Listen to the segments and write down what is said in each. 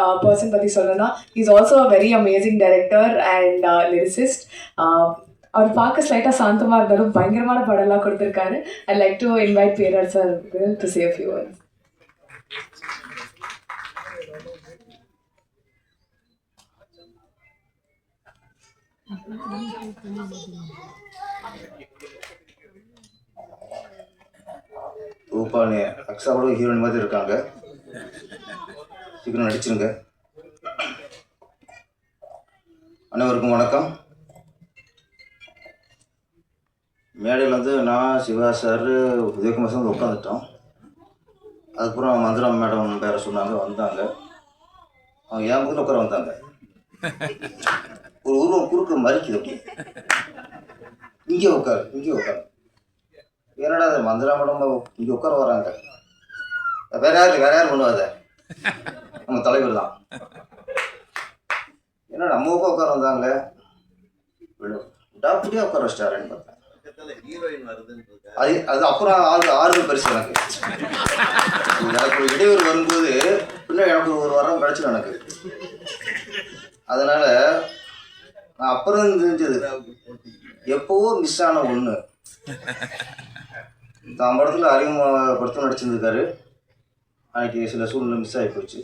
Person பற்றி சொல்லணும்னா is also very amazing director and lyricist அவர் பார்க்க ஸ்லைட்டாக சாந்தமாக இருந்தாலும் பயங்கரமான படம்லாம் கொடுத்துருக்காரு. I like to invite bearer sir to save few words Rupani அக்ஷாவோட ஹீரோயின் மாதிரி இருக்காங்க. சீக்கிரம் நடிச்சிருங்க. அனைவருக்கும் வணக்கம். மேடையில் வந்து நான் சிவா சார் உதயகுமார் சார் வந்து உட்காந்துட்டோம் அதுக்கப்புறம் மந்திரா மேடம் பேரை சொன்னாங்க வந்தாங்க. அவங்க என் பக்கத்தில் உட்கார வந்தாங்க. ஒரு உருவம் குறுக்க மறிக்குது அப்படி இங்கே உட்காரு இங்கே உட்காரு. என்னடா அது மந்திரா மேடம் இங்கே உட்கார வராங்க. வேற யாரு வேற யார் பண்ணுவாத நம்ம தலைவர் தான் என்னடா நம்ம உட்கார வந்தாங்களே? டாக்டரே உட்கார வச்சிட்டாருன்னு பார்த்தேன். அது அது அப்புறம் ஆறு ஆறுதல் பரிசு எனக்கு. எனக்கு ஒரு இடையூறு வரும்போது பின்ன எனக்கு ஒரு வாரம் கிடைச்சிடும் எனக்கு. அதனால நான் அப்புறம் தெரிஞ்சது எப்போவோ மிஸ் ஆன ஒன்று தான் படத்தில் அறிமுகப்படுத்த நடிச்சிருந்துருக்காரு. அன்னைக்கு சில சூழ்நிலை மிஸ் ஆகி போச்சு.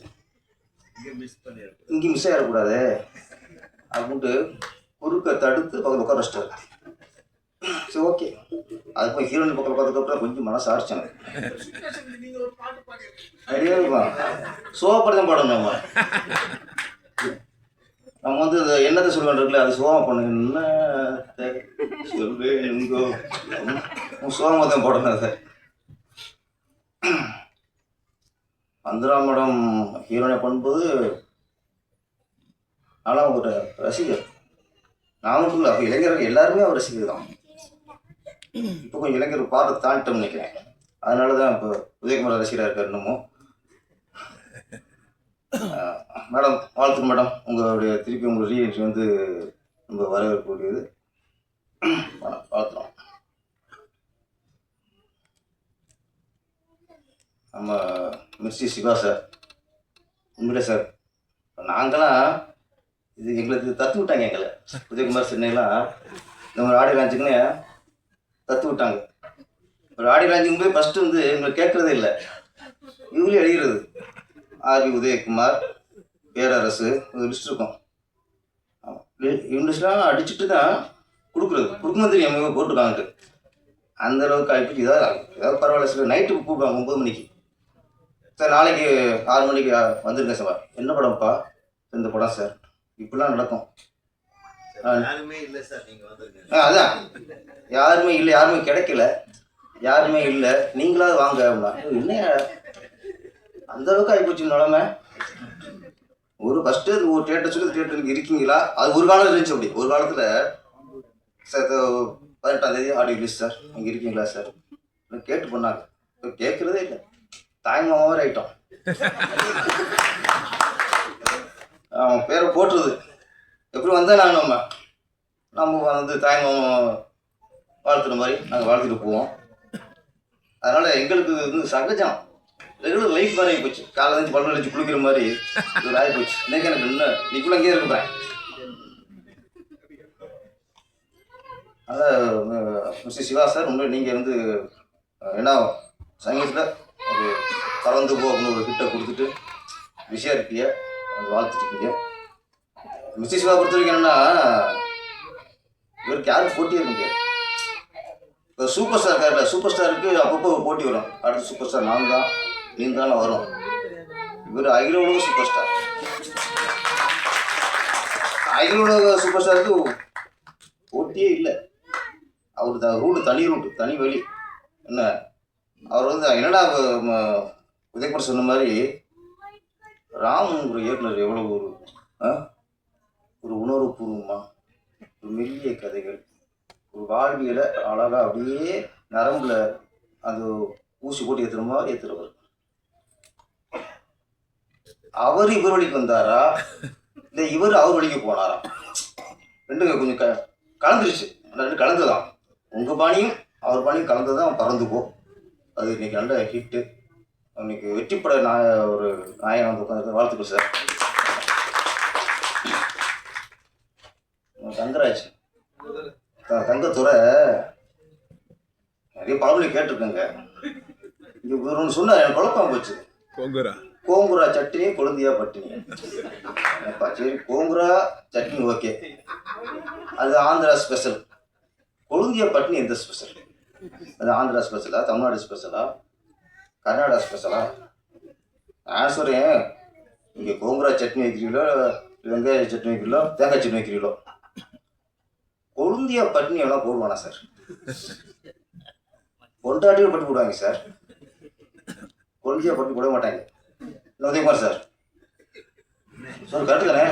இங்கே மிஸ் ஆகிடக்கூடாது அப்படின்ட்டு குறுக்க தடுத்து பக்கத்தில் உட்கார வச்சிட்டாரு. சரி ஓகே அதுக்கப்புறம் ஹீரோயின் பக்கத்தில் பார்த்ததுக்கப்புறம் கொஞ்சம் மனசு ஆரிச்சு ஐடியா நிறைய இருக்கும். தான் பாடணும் நம்ம. நம்ம வந்து இந்த என்னத்தை சொல்லுவேன் இருக்குல்ல அது சோகம் பண்ணுங்க என்ன சொல்லுங்கோ சோகமாக தான் போடணும் அதை. மந்திரா மேடம் ஹீரோனை பண்ணும்போது நானும் ஒரு ரசிகர். நான் அப்போ இளைஞர்கள் எல்லாருமே அவர் ரசிகர் தான். இப்போ கொஞ்சம் இளைஞர் பாட தாண்டிட்டோம்னு நினைக்கிறேன். அதனால தான் இப்போ உதயகுமார் ரசிகராக இருக்கார் இன்னமும் மேடம் வாழ்த்து மேடம். உங்களுடைய திருப்பி உங்கள் ரீஎன்ட்ரி வந்து ரொம்ப வரவேற்கக்கூடியது வாழ்த்துறோம் நம்ம மிர்சி சிவா சார். உண்மையிலே சார் நாங்களாம் இது எங்களுக்கு தத்து விட்டாங்க எங்களை. உதயகுமார் சென்னையெல்லாம் இந்த மாதிரி ஆடியோ லாஞ்சுக்குன்னு தத்து விட்டாங்க. ஒரு ஆடியோ லாஞ்சுக்கும் போய் ஃபஸ்ட்டு வந்து எங்களை கேட்குறதே இல்லை. இவங்களே எழுகிறது ஆர்வி உதயகுமார் பேரரசு ஒரு லிஸ்ட் இருக்கும். இவங்க அடிச்சுட்டு தான் கொடுக்குறது. கொடுக்கும்போது தெரியும் இவங்க அந்த அளவுக்கு ஆகிப்போச்சு. ஏதாவது ஏதாவது பரவாயில்ல சார். நைட்டு கூப்பிடுவாங்க ஒம்பது மணிக்கு. சார் நாளைக்கு ஆறு மணிக்கு வந்துருங்க சார். என்ன படம்ப்பா? இந்த படம் சார். இப்படிலாம் நடக்கும். யாருமே இல்ல சார் நீங்க வந்துருங்க ஆ அதான். யாருமே இல்லை யாருமே கிடைக்கல. யாருமே இல்லை. நீங்களாவது வாங்க என்ன? அந்த அளவுக்கு ஆகிப்போச்சு நிலமை. ஒரு ஃபஸ்ட்டு ஒரு தேட்டர் சொல்லி தேட்டருக்கு இருக்கீங்களா? அது ஒரு காலம் இருந்துச்சு அப்படி. ஒரு காலத்தில் சார் பதினெட்டாம் தேதி ஆடியோ ரிலீஸ் சார். நீங்கள் இருக்கீங்களா சார்? கேட்டு பண்ணாங்க கேட்குறதே இல்லை. தாய்மா ஓவர் ஆயிட்டோம். அவன் பேரை போட்டுருது. எப்படி வந்தால் நாங்கள் நம்ம? நம்ம வந்து தாய்மாமா வாழ்த்துற மாதிரி நாங்கள் வாழ்த்துட்டு போவோம். அதனால் எங்களுக்கு இது வந்து சகஜம். ரெகுலர் லைஃப் மாதிரி ஆகி போச்சு. காலைல இருந்து பல்லு அடிச்சு குளிக்கிற மாதிரி இது ஆகி போச்சு. இன்னைக்கு எனக்கு இன்னும் நீக்குள்ள அங்கேயே இருக்கிறேன் அதான் மிஸ்டர் சிவா சார் உண்மையை நீங்கள் வந்து என்ன சங்கீதத்தில்? ஒரு கலந்து போ அப்படின்னு ஒரு கிட்ட கொடுத்துட்டு விஷயம் இருக்கீங்க அந்த வாழ்த்துட்டு மிஸ்டர் சிவா பொறுத்த வரைக்கும் என்னன்னா இவருக்கு யாரும் போட்டியே இருக்க முடியாது இப்போ சூப்பர் ஸ்டார் இருக்கார்ல சூப்பர் ஸ்டாருக்கு அப்பப்போ போட்டி வரும். அடுத்து சூப்பர் ஸ்டார் நான் தான் நீ தான் வரும். இவர் அகில உலக சூப்பர் ஸ்டார் அகில உலக சூப்பர் ஸ்டாருக்கு போட்டியே இல்லை. அவர் த தனி ரூட்டு தனி வழி. என்ன? அவர் வந்து என்னடா ம- உதயகுமார் சொன்ன மாதிரி ராமங்கிற இயக்குனர் எவ்வளோ ஒரு ஒரு உணர்வு பூர்வமாக ஒரு மெல்லிய கதைகள் ஒரு வாழ்வியலை அழகா அப்படியே நரம்புல அது ஊசி போட்டு ஏற்றுற மாதிரி ஏற்றுறவர் அவர் இவர் வழிக்கு வந்தாரா? இல்லை இவர் அவர் வழிக்கு போனாரா? ரெண்டும் கொஞ்சம் க கலந்துருச்சு. ரெண்டு கலந்துதான். உங்கள் பாணியும் அவர் பாணியும் கலந்து தான் பறந்து போ. அது இன்னைக்கு நல்ல ஹிட்டு இன்னைக்கு வெற்றிப்பட நாய ஒரு நாயகன் வந்து உட்காந்து வாழ்த்துக்கள் சார் தங்கராஜ். தங்கத்துறை. நிறைய பழமொழி கேட்டிருக்கேங்க. இங்கே ஒன்று சொன்னார் எனக்கு குழப்பம் போச்சு. கோங்குரா. கோங்குரா சட்னி கொழுந்தியா பட்டினி. சரி கோங்குரா சட்னி ஓகே அது ஆந்திரா ஸ்பெஷல் கொழுந்தியா பட்னி எந்த ஸ்பெஷல் அது ஆந்திரா ஸ்பெஷலா தமிழ்நாடு ஸ்பெஷலா கர்நாடகா ஸ்பெஷலா நான் சொல்கிறேன் இங்கே கோங்குரா சட்னி வைக்கிறீங்களோ வெங்காய சட்னி வைக்கிறீங்களோ தேங்காய் சட்னி வைக்கிறீங்களோ? கொழுந்தியா பட்னி எவ்வளோ போடுவானா சார் கொண்டாட்டியும் பட்டு போடுவாங்க சார் கொழுந்தியா பட்டு போட மாட்டாங்க. உதயகுமார் சார் சார் கரெக்டு தானே?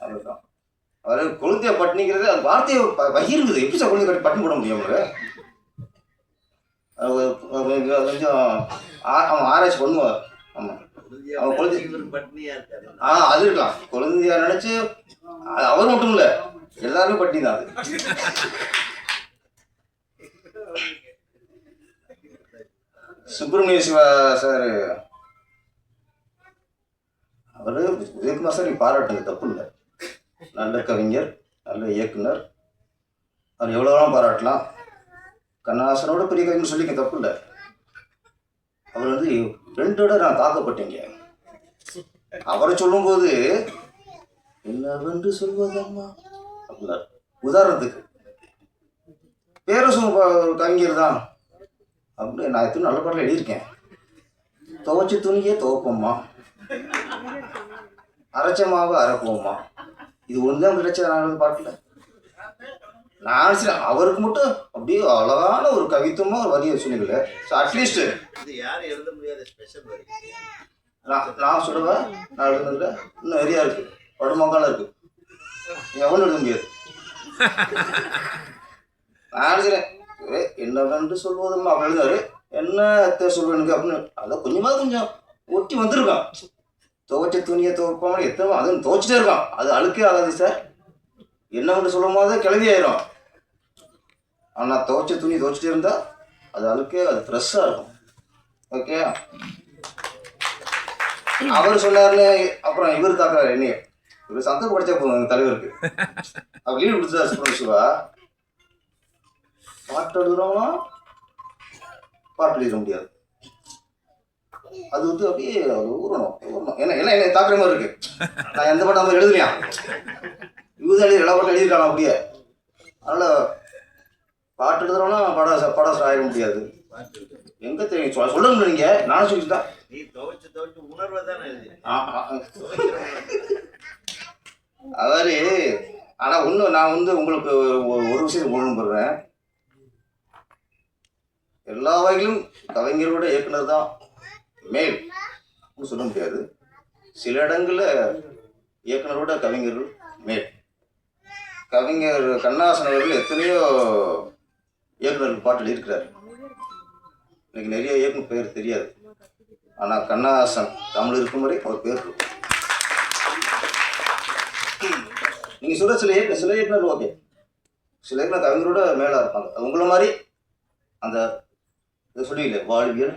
அவ்வளோதான் அவர் கொழுந்தியா பட்டினிங்கிறது அந்த வார்த்தையை பகிர்ந்தது எப்படி சார் கொழுந்தியா பட்டினி போட முடியும் அது கொஞ்சம் ஆ- அவன் ஆராய்ச்சி பண்ணுவார். ஆமாம் அவன் குழந்தை- ஆ அது இருக்கலாம். குழந்தையா நினைச்சு அவர் மட்டும் இல்ல. எல்லாருமே பட்டி தான் அது. சுப்பிரமணிய சிவா சார். அவரு உதயகுமார் சார் நீ பாராட்டுங்க தப்பு இல்லை. நல்ல கவிஞர் நல்ல இயக்குனர். அவர் எவ்வளோலாம் பாராட்டலாம். கண்ணாசனோட பெரிய கவிஞர் சொல்லிக்க தப்பு இல்லை. அவர் வந்து ரெண்டோட நான் தாக்கப்பட்டேங்க. அவரை சொல்லும்போது என்னவென்று சொல்வதம்மா? அப்படின்னார். உதாரணத்துக்கு பேரரசும் ஒரு கவிஞர் தான். அப்படின்னு நான் எத்தனை நல்ல பாடல எழுதியிருக்கேன். துவைச்ச துணியே துவைப்போம்மா. அரைச்ச மாவை அரைப்போம்மா. இது ஒன்று தான் கிடைச்சது நான் எழுத பாட்டில் நான் சரி அவருக்கு மட்டும் அப்படியே அழகான ஒரு கவித்துவமாக ஒரு வரியை சொன்னீங்களே. ஸோ அட்லீஸ்ட் இது யாரும் எழுத முடியாத ஸ்பெஷல் வரி? நான் நான் சொல்லுவேன் நான் எழுதுனதுல இன்னும் நிறையா இருக்கு. படுமக்கால இருக்கு. எவனும் எழுத முடியாது? நான் ஏ, என்னவென்று சொல்வதும் அப்படி எழுதாரு. என்ன சொல்வேனுக்கு அப்படின்னு அதை கொஞ்சமாவது கொஞ்சம் ஒட்டி வந்திருக்கான். துவைச்ச துணியை துவைப்பாமல் எத்தனை அதுவும் துவைச்சிட்டே இருக்கான். அது அழுக்கே ஆகாது சார். என்னவென்று சொல்லும் போது கிளவி ஆயிரும். ஆனால் துவைச்ச துணி துவைச்சிட்டே இருந்தால் அது அழுக்கே அது ஃப்ரெஷ்ஷாக இருக்கும். ஓகே அவர் சொன்னார்னு அப்புறம் இவர் தாக்குறாரு என்னைய. இவர் சந்தோஷம் படிச்சா போதும் எங்க தலைவருக்கு. அவர் லீவ் கொடுத்தா சுப்ரமணிய சிவா பாட்டு எழுதுறோம்னா பாட்டு எழுத முடியாது. அது வந்து அப்படியே அது ஊறணும் ஊறணும். ஏன்னா எல்லாம் என்னை தாக்குற மாதிரி இருக்கு. நான் எந்த பாட்டம் மாதிரி எழுதுறியா இவர் எழுதி எல்லா பாட்டும் எழுதிருக்காங்க அப்படியே. அதனால பாட்டு எழுதுறவனா படம் படம் ஆக முடியாது. எங்க தெரியும்? சொல்ல சொல்லணும் நீங்க. நானும் சொல்லிட்டு நீ துவைச்சு துவைச்சு உணர்வை தானே. அவரு ஆனா ஒண்ணு நான் வந்து உங்களுக்கு ஒரு விஷயம் சொல்லணும் போடுறேன் எல்லா வகையிலும் கவிஞரோட இயக்குனர் தான். மேல். சொல்ல முடியாது. சில இடங்களில் இயக்குனரோட கவிஞர்கள் மேல். கவிஞர் கண்ணாசன் அவர்கள் எத்தனையோ இயக்குநர்கள் பாட்டில் இருக்கிறார் எனக்கு நிறைய இயக்குனர் பெயர் தெரியாது. ஆனால் கண்ணாசன் தமிழ் இருக்கும் வரை அவர் பேர் இருக்கும். நீங்க சொல்ற சில இயக்க சில இயக்குனர் ஓகே. சில இயக்குனர் கவிஞரோட மேலாக இருப்பாங்க. உங்களை மாதிரி அந்த இது சொல்லுவீங்களே வாழ்வியல்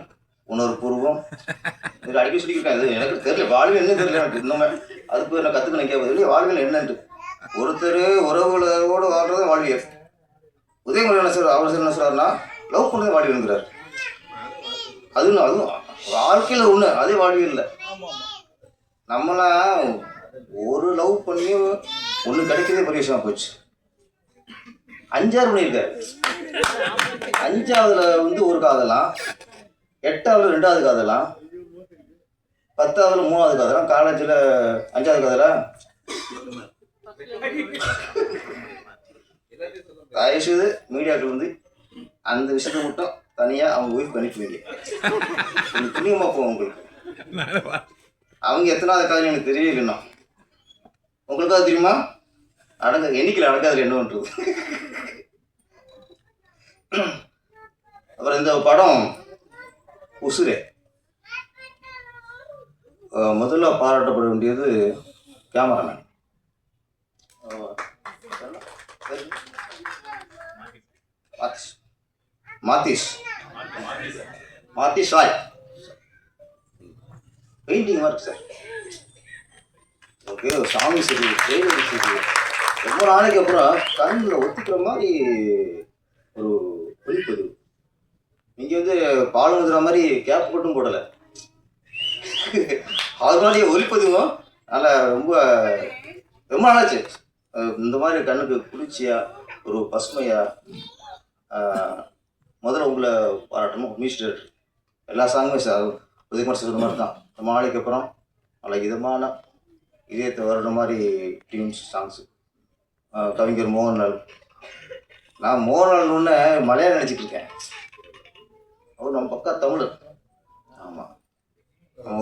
உணர்வுபூர்வம். பூர்வம் அடிக்க சொல்லியிருக்கேன் அது எனக்கு தெரியல வாழ்வியல் என்ன தெரியல எனக்கு இன்னுமே. அதுக்கு நான் கற்றுக்கணும் கேட்பது இல்லையா வாழ்வில் என்னன்ட்டு. ஒருத்தர் உறவுகளோடு வாழ்றது வாழ்வியல். உதயகுமார் என்ன சார் அவர் என்ன சொல்றாருன்னா லவ் பண்ணுறது வாழ்வியல்ங்கிறார். அதுவும் அதுவும் வாழ்க்கையில் ஒன்று அதே வாழ்வியல் இல்லை. நம்மளாம் ஒரு லவ் பண்ணி ஒன்று கிடைக்கிறதே பெரிய விஷயமா போச்சு. அஞ்சாறு பண்ணியிருக்காரு. அஞ்சாவதுல வந்து ஒரு காதலாம் எட்டாவது ரெண்டாவது காதலாம் பத்தாவது மூணாவது காதலாம் காலேஜில் அஞ்சாவது காதலா? தயவுசெய்து மீடியாக்கள் வந்து அந்த விஷயத்தை மட்டும் தனியாக அவங்க ஒய்ஃப் பண்ணிக்குவீங்க புண்ணியமாக போகும் உங்களுக்கு. அவங்க எத்தனாவது காதல் எனக்கு தெரியவே உங்களுக்கு உங்களுக்காவது தெரியுமா? அடங்க எண்ணிக்கையில் அடங்காது என்ன பண்ணுறது அப்புறம் இந்த படம். உசுரே. முதல்ல பாராட்டப்பட வேண்டியது கேமராமேன். மாத்திஸ் மாத்திஸ் மாத்திஷ் ராய் பெயிண்டிங் ஒர்க் சார். ஓகே சாமி சரி ட்ரெயிலர் சரி ரொம்ப நாளைக்கு அப்புறம் கண்ணில் ஒத்துக்கிற மாதிரி ஒரு ஒளிப்பதிவு இங்கே வந்து பால் ஊதுற மாதிரி கேப் மட்டும் போடலை. அது மாதிரி ஒளிப்பதிவும் நல்லா ரொம்ப ரொம்ப நாளாச்சு. இந்த மாதிரி கண்ணுக்கு குளிர்ச்சியா ஒரு பசுமையா முதல்ல உங்களை பாராட்டணும். மிஸ்டர் எல்லா சாங்குமே சார் உதயகுமார் சொல்கிற மாதிரி தான். ரொம்ப நாளைக்கு அப்புறம் நல்ல இதமான இதயத்தை வருட மாதிரி டியூன்ஸ் சாங்ஸு கவிஞர் மோகன்லால். நான் மோகன்லால்னு மலையாளம் நினச்சிட்டு இருக்கேன். அவர் நம்ம பக்கா தமிழர் ஆமாம்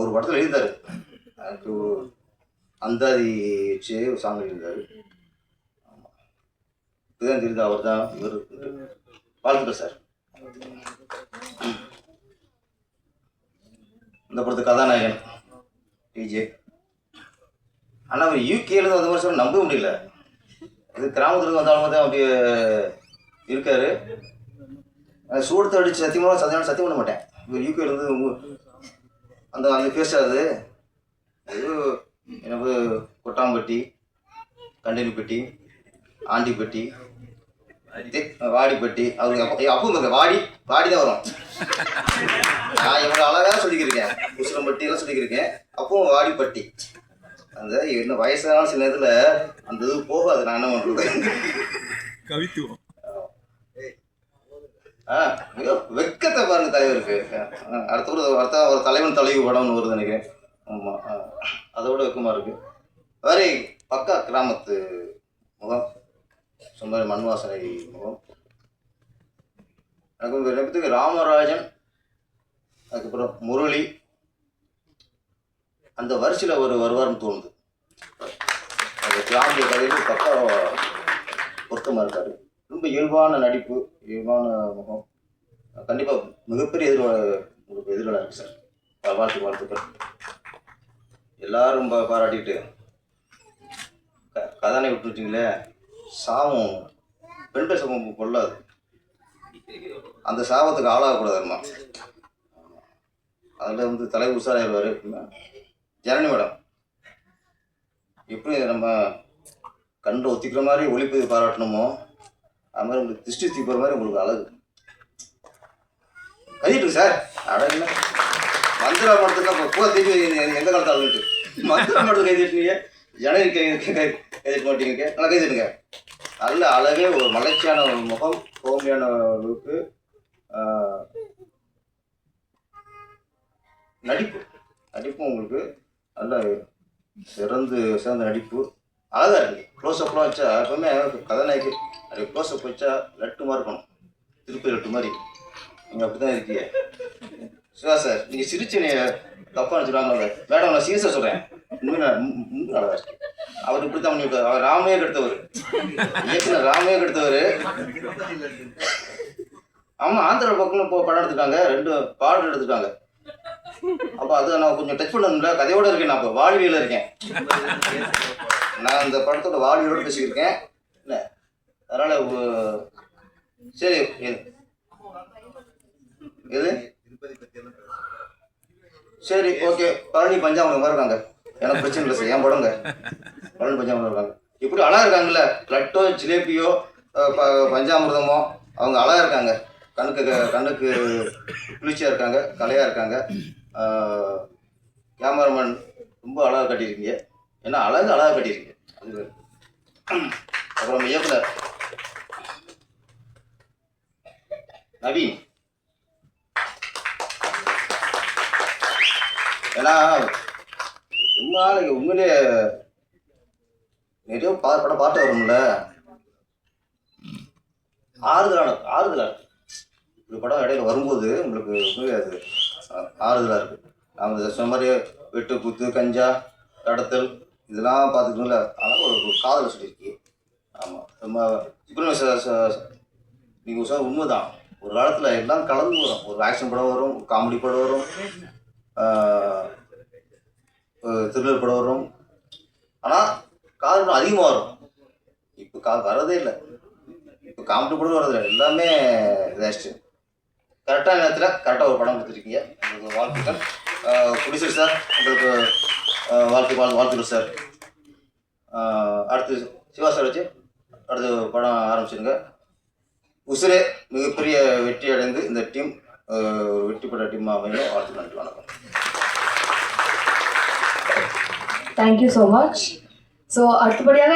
ஒரு படத்தில் எழுதிட்டாரு. அதுக்கு அந்தாதி வச்சு ஒரு சாங் எழுதியிருந்தாரு ஆமாம் இதுதான் தெரியுது அவர் தான் இவர் வாழ்த்துக்கள் சார். இந்த படத்து கதாநாயகன் டிஜே ஆனால் அவர் யூகேல அந்த மாதிரி சொல்ல முடியல. இது கிராமத்துக்கு வந்தாலும் தான் அப்படியே இருக்காரு. சூடத்தை அடிச்சு சத்தியமாக சத்தியம் சத்தியம் பண்ண மாட்டேன். இவர் யூகே இருந்து அந்த அந்த பேசாது அது. எனக்கு கொட்டாம்பட்டி கண்டனிப்பட்டி ஆண்டிப்பட்டி வாடிப்பட்டி அவருக்கு அப்பவும் இருக்க வாடி வாடி தான் வரும். நான் இவ்வளோ அழகாக சொல்லிக்கிருக்கேன். உசிலம்பட்டி எல்லாம் சொல்லிக்கிருக்கேன். அப்பவும் வாடிப்பட்டி. அந்த என்ன வயசான சில நேரத்தில் அந்த இது போகாது. நான் என்ன பண்ணுறது? கவித்துவம். ஆ ஐயோ வெக்கத்தை பாருங்க தலைவருக்கு. அடுத்த அடுத்த ஒரு தலைவன் தலைவி படம்னு வருது நினைக்கிறேன். ஆமாம் அதோட வெக்கமாக இருக்கு. வேறு பக்கா கிராமத்து முகம். சும்மா மண் வாசனை முகம். எனக்கு ரெண்டுத்துக்கு ராமராஜன் அதுக்கப்புறம் முரளி. அந்த வரிசையில் ஒரு வருவார்னு தோணுது. அந்த கிராமிய கதையில் பக்கம் பொருத்தமாக இருக்காரு. ரொம்ப இயல்பான நடிப்பு இயல்பான முகம். கண்டிப்பாக மிகப்பெரிய எதிர்வா உங்களுக்கு எதிர்காலம் இருக்கு சார் வாழ்த்து வாழ்த்துக்கள். எல்லாரும் பாராட்டிட்டு. க- கதானை விட்டுட்டீங்களே சாபம் பெண்கள் சமூகம் கொள்ளாது அந்த சாபத்துக்கு ஆளாகக்கூடாதுமா அதில் வந்து தலைவர் உஷாராயிருவார் ஜனனி மேடம் எப்படி நம்ம கண்டு ஒத்திக்கிற மாதிரி ஒளிப்பதிவு பாராட்டணுமோ? அது மாதிரி உங்களுக்கு திருஷ்டி போகிற மாதிரி உங்களுக்கு அழகு. கழிட்டு சார். அழகுல மந்திரா மடத்துக்கு பூ தீபி எந்த காலத்து அழுகிட்டு மந்திரா மட்டும் கை தட்டினீங்க. ஜனவரி கை கை தட்ட மாட்டீங்க. நல்லா கை தட்டுங்க. நல்ல அழகே ஒரு மலர்ச்சியான ஒரு முகம் கோமியான அளவுக்கு நடிப்பு. நடிப்பும் உங்களுக்கு நல்ல சிறந்து சிறந்த நடிப்பு. அழகாக இருக்கு. க்ளோஸ் அப்லாம் வச்சா எப்பவுமே கதாநாயகி அது க்ளோஸ் அப் லட்டுமா லட்டு மாதிரி இருக்கணும். திருப்பி லட்டு மாதிரி. நீங்கள் அப்படி தான் இருக்கீங்க. சிவா சார் நீங்கள் சிரிச்சு தப்பாக நினச்சிடுவாங்கல்ல மேடம் நான் சீரியஸாக சொல்கிறேன் உண்மையாக நான் இருக்கு அவர் இப்படி தான் பண்ணிவிட்டார் அவர் ராமையே கெடுத்தவர். இயக்குனர் ராமையே கெடுத்தவர். ஆமாம் ஆந்திரா பக்கம் இப்போ படம் எடுத்துட்டாங்க ரெண்டு பாடல் எடுத்துட்டாங்க அப்போ அது நான் கொஞ்சம் டச் பண்ணணும்ல. கதையோட இருக்கேன் நான் இப்போ. வாழ்வியில் இருக்கேன். நான் இந்த படத்தோட வாழ்வியோடு பேசிக்கிருக்கேன் அதனால சரி எது? சரி ஓகே. பழனி பஞ்சாமரம் மாதிரி இருக்காங்க எனக்கு பிரச்சனை இல்லை சார். ஏன் படங்க? பழனி பஞ்சாமரம் இருக்காங்க. இப்படி அழகா இருக்காங்கல்ல. லட்டோ ஜிலேபியோ பஞ்சாமிரதமோ ப- பஞ்சாமிர்தமோ அவங்க அழகா இருக்காங்க. கண்ணுக்கு கண்ணுக்கு குளிர்ச்சியாக இருக்காங்க. கலையாக இருக்காங்க. கேமராமேன் ரொம்ப அழகாக கட்டியிருக்கீங்க. ஏன்னா அழகு அழகாக கட்டியிருக்கீங்க. அது அப்புறம் இயக்குனர் நவீன் ஏன்னா ரொம்ப நாளைக்கு உண்மையிலே நிறைய பா படம் பாட்டு வரும்ல. ஆறுதலான ஆறுதலாக இருக்கு இந்த படம் இடையில வரும்போது உங்களுக்கு உண்மையிலே அது ஆறுதலாக ஆறுதலா இருக்கு. நாம சொன்ன மாதிரி வெட்டு குத்து கஞ்சா கடத்தல் இதெல்லாம் பார்த்துக்கணும்ல. அதெல்லாம் ஒரு காதல் காதலை ஆமாம் ரொம்ப இப்போ நீங்கள் சொன்ன உண்மைதான். ஒரு காலத்தில் எல்லாம் கலந்து வரும். ஒரு ஆக்ஷன் படம் வரும் காமெடி படம் வரும் த்ரில்லர் படம் வரும். ஆனால் காதல் அதிகமாக வரும். இப்போ கா வரதே இல்லை. இப்போ காமெடி படம் வரதில்லை எல்லாமே இதாகிடுச்சு கரெக்டான நேரத்தில் கரெக்டாக ஒரு படம் கொடுத்துருக்கீங்க. உங்களுக்கு வாழ்த்துக்கள். ப்ரொடியூசர் சார் உங்களுக்கு வாழ்த்து வாழ் வாழ்த்துக்கள் சார். அடுத்து சிவா சார் வச்சு அடுத்து படம் ஆரம்பிச்சிருங்க. உசுரே மிகப்பெரிய வெற்றி அடைந்து இந்த டீம் ஒரு வெற்றி பெற்ற டீம் அமையும் வாழ்த்து நன்றி வணக்கம். தேங்க்யூ ஸோ மச் ஸோ அடுத்தபடியாக